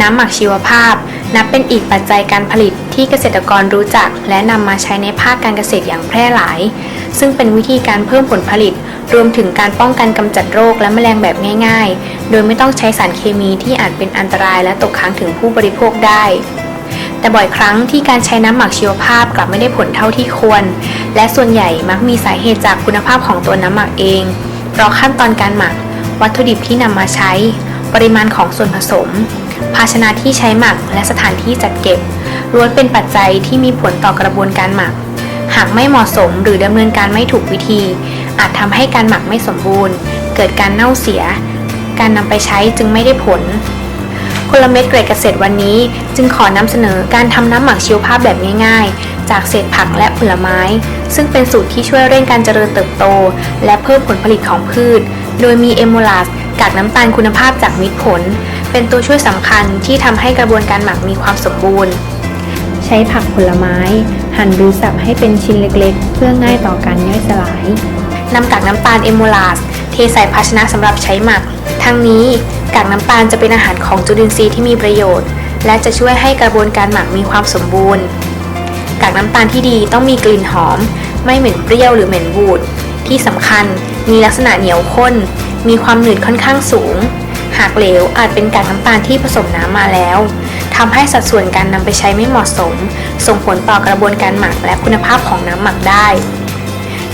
น้ำหมักชีวภาพ นับเป็นอีกปัจจัยการผลิตที่เกษตรกรรู้จัก และนำมาใช้ในภาคการเกษตรอย่างแพร่หลาย ซึ่งเป็นวิธีการเพิ่มผลผลิต รวมถึงการป้องกันกำจัดโรคและแมลงแบบง่าย ๆ โดยไม่ต้องใช้สารเคมีที่อาจเป็นอันตรายและตกค้างถึงผู้บริโภคได้แต่บ่อยครั้งที่การใช้น้ำหมักชีวภาพกลับไม่ได้ผลเท่าที่ควร และส่วนใหญ่มักมีสาเหตุจากคุณภาพของตัวน้ำหมักเอง เพราะขั้นตอนการหมัก วัตถุดิบที่นำมาใช้ ปริมาณของส่วนผสม ภาชนะที่ใช้หมักและสถานที่จัดเก็บล้วนเป็นปัจจัยที่มีผลต่อกระบวนการหมัก หากไม่เหมาะสมหรือดำเนินการไม่ถูกวิธี อาจทำให้การหมักไม่สมบูรณ์ เกิดการเน่าเสีย การนำไปใช้จึงไม่ได้ผลคนละเม็ดเกรดเกษตรวันนี้ จึงขอนำเสนอการทำน้ำหมักชีวภาพแบบง่าย ๆ จากเศษผักและผลไม้ ซึ่งเป็นสูตรที่ช่วยเร่งการเจริญเติบโต และเพิ่มผลผลิตของพืช โดยมีเอมูลาสกากน้ำตาลคุณภาพจากมิตรผล เป็นตัวช่วยสำคัญที่ทำให้กระบวนการหมักมีความสมบูรณ์ ใช้ผักผลไม้ หั่นหรือสับให้เป็นชิ้นเล็กๆ เพื่อง่ายต่อการย่อยสลายนำกากน้ำตาลเอมูลาสเทใส่ภาชนะสำหรับใช้หมัก ทั้งนี้กากน้ำตาลจะเป็นอาหารของจุลินทรีย์ที่มีประโยชน์ และจะช่วยให้กระบวนการหมักมีความสมบูรณ์ กากน้ำตาลที่ดีต้องมีกลิ่นหอม ไม่เหม็นเปรี้ยวหรือเหม็นบูดที่สำคัญมีลักษณะเหนียวข้น มีความหนืดค่อนข้างสูง หากเหลวอาจเป็นกากน้ำตาลที่ผสมน้ำมาแล้วทำให้สัดส่วนการนำไปใช้ไม่เหมาะสม ส่งผลต่อกระบวนการหมักและคุณภาพของน้ำหมักได้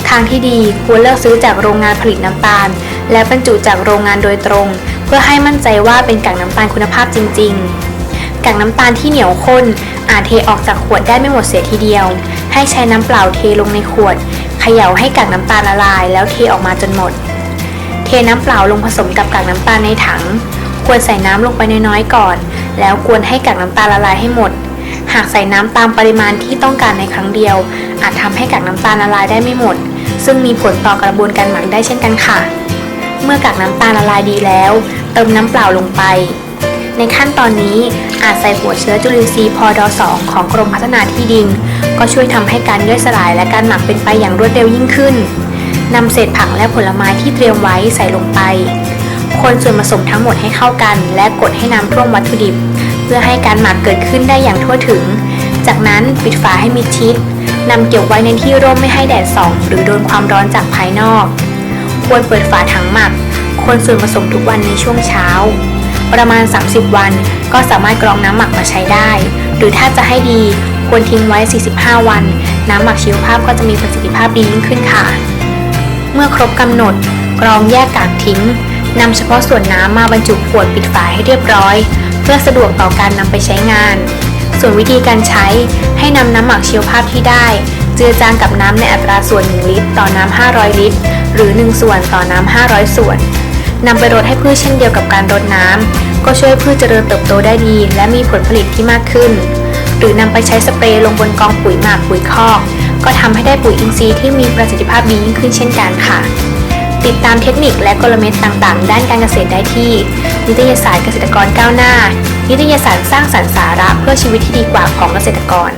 ทางที่ดีควรเลือกซื้อจากโรงงานผลิตน้ำตาล และบรรจุจากโรงงานโดยตรง เพื่อให้มั่นใจว่าเป็นกากน้ำตาลคุณภาพจริง ๆ กากน้ำตาลที่เหนียวข้นอาจเทออกจากขวดได้ไม่หมดเสียทีเดียว ให้ใช้น้ำเปล่าเทลงในขวดเขย่าให้กากน้ำตาลละลาย แล้วเทออกมาจนหมด น้ำเปล่าลงผสมกับกากน้ำตาลในถัง ควรใส่น้ำลงไปน้อยๆก่อน แล้วกวนให้กากน้ำตาลละลายให้หมด หากใส่น้ำตามปริมาณที่ต้องการในครั้งเดียว อาจทำให้กากน้ำตาลละลายได้ไม่หมด ซึ่งมีผลต่อกระบวนการหมักได้เช่นกันค่ะ เมื่อกากน้ำตาลละลายดีแล้ว เติมน้ำเปล่าลงไป ในขั้นตอนนี้อาจใส่หัวเชื้อจุลินทรีย์พอดอ2ของกรมพัฒนาที่ดิน ก็ช่วยทำให้การย่อยสลายและการหมักเป็นไปอย่างรวดเร็วยิ่งขึ้น นำเศษผักและผลไม้ที่เตรียมไว้ใส่ลงไป คนส่วนผสมทั้งหมดให้เข้ากัน และกดให้น้ำท่วมวัตถุดิบ เพื่อให้การหมักเกิดขึ้นได้อย่างทั่วถึง จากนั้นปิดฝาให้มิดชิดนำเก็บไว้ในที่ร่มไม่ให้แดดส่อง หรือโดนความร้อนจากภายนอก ควรเปิดฝาถังหมัก คนส่วนผสมทุกวันในช่วงเช้า ประมาณ 30 วันก็สามารถกรองน้ำหมักมาใช้ได้ หรือถ้าจะให้ดีควรทิ้งไว้ 45 วัน น้ำหมักชีวภาพก็จะมีประสิทธิภาพดียิ่งขึ้นค่ะ เมื่อครบกำหนด กรองแยกกากทิ้งนำเฉพาะส่วนน้ำมาบรรจุขวดปิดฝาให้เรียบร้อย เพื่อสะดวกต่อการนำไปใช้งาน ส่วนวิธีการใช้ให้นำน้ำหมักชีวภาพที่ได้ เจือจางกับน้ำในอัตราส่วน 1 ลิตร ต่อน้ำ 500 ลิตร หรือ 1 ส่วนต่อน้ำ 500 ส่วนนำไปรดให้พืชเช่นเดียวกับการรดน้ำก็ช่วยให้พืชเจริญเติบโตได้ดี และมีผลผลิตที่มากขึ้น หรือนำไปใช้สเปรย์ลงบนกองปุ๋ยหมักปุ๋ยคอก ก็ทำให้ได้ปุ๋ยอินทรีย์ที่มีประสิทธิภาพดียิ่งขึ้นเช่นกันค่ะ ติดตามเทคนิคและกลเม็ดต่างๆ ด้านการเกษตรได้ที่ นิตยสารเกษตรกรก้าวหน้า นิตยสารสร้างสรรค์สาระเพื่อชีวิตที่ดีกว่าของเกษตรกร